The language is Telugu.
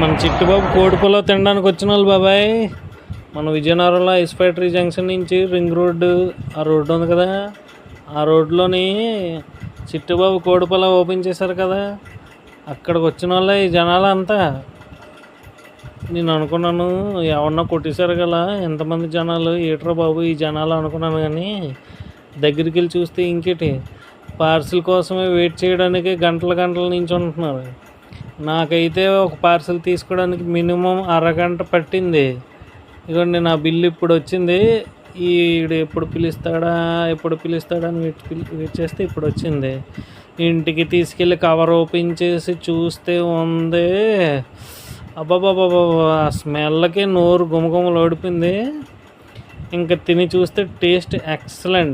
మన చిట్టుబాబు కోడిపులో తినడానికి వచ్చిన వాళ్ళు బాబాయ్. మన విజయనగరంలో ఐస్ ఫ్యాక్టరీ జంక్షన్ నుంచి రింగ్ రోడ్డు ఆ రోడ్డు ఉంది కదా. ఆ రోడ్లోని చిట్టుబాబు కోడిపొల ఓపెన్ చేశారు కదా. అక్కడికి వచ్చిన వాళ్ళే ఈ జనాలు అంతా నేను అనుకున్నాను ఎవరన్నా కొట్టేశారు కదా ఎంతమంది జనాలు ఏట్రా బాబు ఈ జనాలు అనుకున్నాను కానీ దగ్గరికి వెళ్ళి చూస్తే ఇంకేటి పార్సిల్ కోసమే వెయిట్ చేయడానికి గంటల గంటల నుంచి ఉంటున్నారు. నాకైతే ఒక పార్సల్ తీసుకోవడానికి మినిమం అరగంట పట్టింది. ఇదిగోండి నా బిల్లు ఇప్పుడు వచ్చింది. ఈడు ఎప్పుడు పిలుస్తాడా ఎప్పుడు పిలుస్తాడా అని వెయిట్ పిలి- వెయిట్ చేస్తే ఇప్పుడు వచ్చింది. ఇంటికి తీసుకెళ్ళి కవర్ ఓపెన్ చేసి చూస్తే ఉంది. అబ్బాబాబాబా ఆ స్మెల్కి నోరు గుమగుమలు ఓడిపోయింది ఇంకా తిని చూస్తే టేస్ట్ ఎక్సలెంట్.